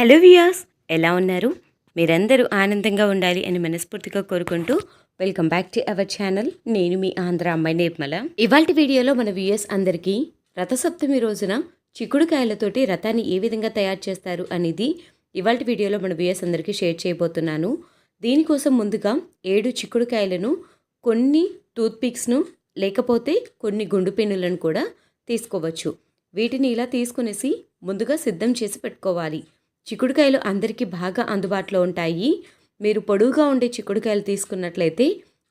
Hello వియాస్ ఎలా ఉన్నారు? మీరందరూ ఆనందంగా ఉండాలి అని మనస్ఫూర్తిగా కోరుకుంటూ welcome back to our channel. నేను మీ ఆంధ్ర అమ్మాయి నిర్మల. ఇవాళ వీడియోలో మన వ్యూయర్స్ అందరికీ రథసప్తమి రోజున చిక్కుడుకాయలతోటి రథాన్ని ఏ విధంగా తయారు చేస్తారు అనేది ఇవాళ వీడియోలో మన వ్యూయర్స్ అందరికీ షేర్ చేయబోతున్నాను. దీనికోసం ముందుగా ఏడు చిక్కుడుకాయలను కొన్ని టూత్పిక్స్ను లేకపోతే కొన్ని గుండు పెన్నులను కూడా తీసుకోవచ్చు. వీటిని ఇలా తీసుకునేసి ముందుగా సిద్ధం చేసి పెట్టుకోవాలి. చిక్కుడుకాయలు అందరికీ బాగా అందుబాటులో ఉంటాయి. మీరు పొడువుగా ఉండే చిక్కుడుకాయలు తీసుకున్నట్లయితే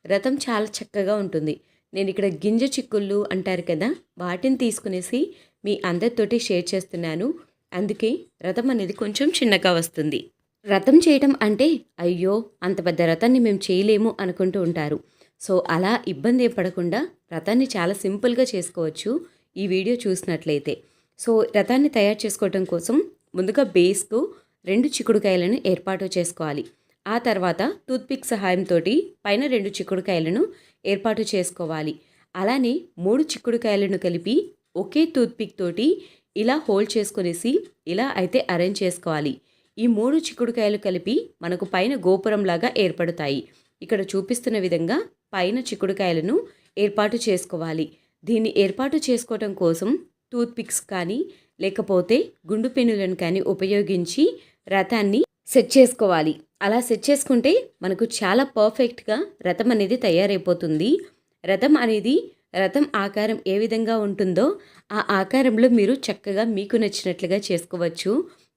రథం చాలా చక్కగా ఉంటుంది. నేను ఇక్కడ గింజ చిక్కుళ్ళు అంటారు కదా వాటిని తీసుకునేసి మీ అందరితోటి షేర్ చేస్తున్నాను. అందుకే రథం అనేది కొంచెం చిన్నగా వస్తుంది. రథం చేయడం అంటే అయ్యో అంత పెద్ద రథాన్ని మేము చేయలేము అనుకుంటూ ఉంటారు. సో అలా ఇబ్బంది ఏం పడకుండా రథాన్ని చాలా సింపుల్గా చేసుకోవచ్చు ఈ వీడియో చూసినట్లయితే. సో రథాన్ని తయారు చేసుకోవడం కోసం ముందుగా బేస్కు రెండు చిక్కుడుకాయలను ఏర్పాటు చేసుకోవాలి. ఆ తర్వాత టూత్పిక్ సహాయంతో పైన రెండు చిక్కుడుకాయలను ఏర్పాటు చేసుకోవాలి. అలానే మూడు చిక్కుడుకాయలను కలిపి ఒకే టూత్పిక్ తోటి ఇలా హోల్డ్ చేసుకునేసి ఇలా అయితే అరేంజ్ చేసుకోవాలి. ఈ మూడు చిక్కుడుకాయలు కలిపి మనకు పైన గోపురంలాగా ఏర్పడతాయి. ఇక్కడ చూపిస్తున్న విధంగా పైన చిక్కుడుకాయలను ఏర్పాటు చేసుకోవాలి. దీన్ని ఏర్పాటు చేసుకోవటం కోసం టూత్పిక్స్ కానీ లేకపోతే గుండు పెనులను కానీ ఉపయోగించి రథాన్ని సెట్ చేసుకోవాలి. అలా సెట్ చేసుకుంటే మనకు చాలా పర్ఫెక్ట్గా రథం అనేది తయారైపోతుంది. రథం అనేది రథం ఆకారం ఏ విధంగా ఉంటుందో ఆ ఆకారంలో మీరు చక్కగా మీకు నచ్చినట్లుగా చేసుకోవచ్చు.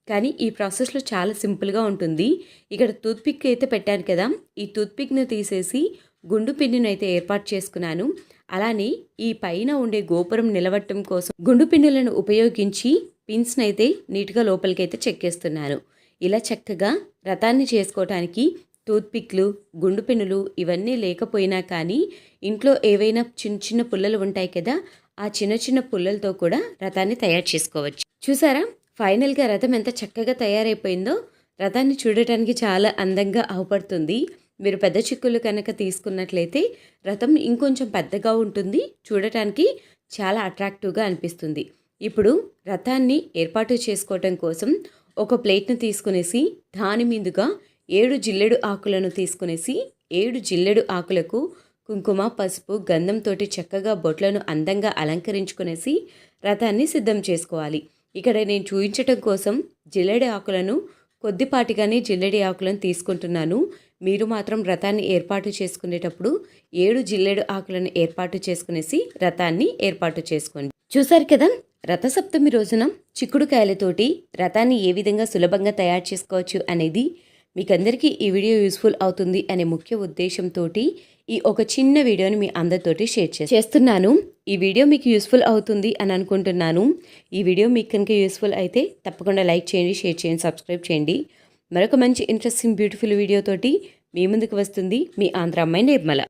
కానీ ఈ ప్రాసెస్లో చాలా సింపుల్గా ఉంటుంది. ఇక్కడ టూత్పిక్ అయితే పెట్టాను కదా ఈ టూత్పిక్ను తీసేసి గుండు పిన్నునైతే అయితే ఏర్పాటు చేసుకున్నాను. అలానే ఈ పైన ఉండే గోపురం నిలవట్టం కోసం గుండు పిన్నులను ఉపయోగించి పిన్స్ని అయితే నీట్గా లోపలికైతే చెక్కేస్తున్నాను ఇలా చక్కగా రథాన్ని చేసుకోవటానికి టూత్పిక్లు గుండు పెన్నులు ఇవన్నీ లేకపోయినా కానీ ఇంట్లో ఏవైనా చిన్న చిన్న పుల్లలు ఉంటాయి కదా ఆ చిన్న చిన్న పుల్లలతో కూడా రథాన్ని తయారు చేసుకోవచ్చు. చూసారా? ఫైనల్గా రథం ఎంత చక్కగా తయారైపోయిందో? రథాన్ని చూడటానికి చాలా అందంగా అవపడుతుంది మీరు పెద్ద చిక్కులు కనుక తీసుకున్నట్లయితే రథం ఇంకొంచెం పెద్దగా ఉంటుంది. చూడటానికి చాలా అట్రాక్టివ్గా అనిపిస్తుంది. ఇప్పుడు రథాన్ని ఏర్పాటు చేసుకోవటం కోసం ఒక ప్లేట్ను తీసుకునేసి దాని మీదుగా ఏడు జిల్లెడు ఆకులను తీసుకునేసి ఏడు జిల్లెడు ఆకులకు కుంకుమ పసుపు గంధంతో చక్కగా బొట్లను అందంగా అలంకరించుకునేసి రథాన్ని సిద్ధం చేసుకోవాలి. ఇక్కడ నేను చూపించటం కోసం జిల్లెడి ఆకులను కొద్దిపాటిగానే జిల్లెడి ఆకులను తీసుకుంటున్నాను. మీరు మాత్రం రథాన్ని ఏర్పాటు చేసుకునేటప్పుడు ఏడు జిల్లేడు ఆకులను ఏర్పాటు చేసుకునేసి రథాన్ని ఏర్పాటు చేసుకోండి. చూశారు కదా? రథసప్తమి రోజున చిక్కుడుకాయలతోటి రథాన్ని ఏ విధంగా సులభంగా తయారు చేసుకోవచ్చు అనేది మీకందరికీ ఈ వీడియో యూస్ఫుల్ అవుతుంది అనే ముఖ్య ఉద్దేశంతో ఈ ఒక చిన్న వీడియోని మీ అందరితోటి షేర్ చే చేస్తున్నాను. ఈ వీడియో మీకు యూస్ఫుల్ అవుతుంది అని అనుకుంటున్నాను. ఈ వీడియో మీకు కనుక యూస్ఫుల్ అయితే తప్పకుండా లైక్ చేయండి షేర్ చేయండి సబ్స్క్రైబ్ చేయండి. మరొక మంచి ఇంట్రెస్టింగ్ బ్యూటిఫుల్ వీడియోతోటి మీ ముందుకు వస్తుంది మీ ఆంధ్ర అమ్మాయి నిర్మల.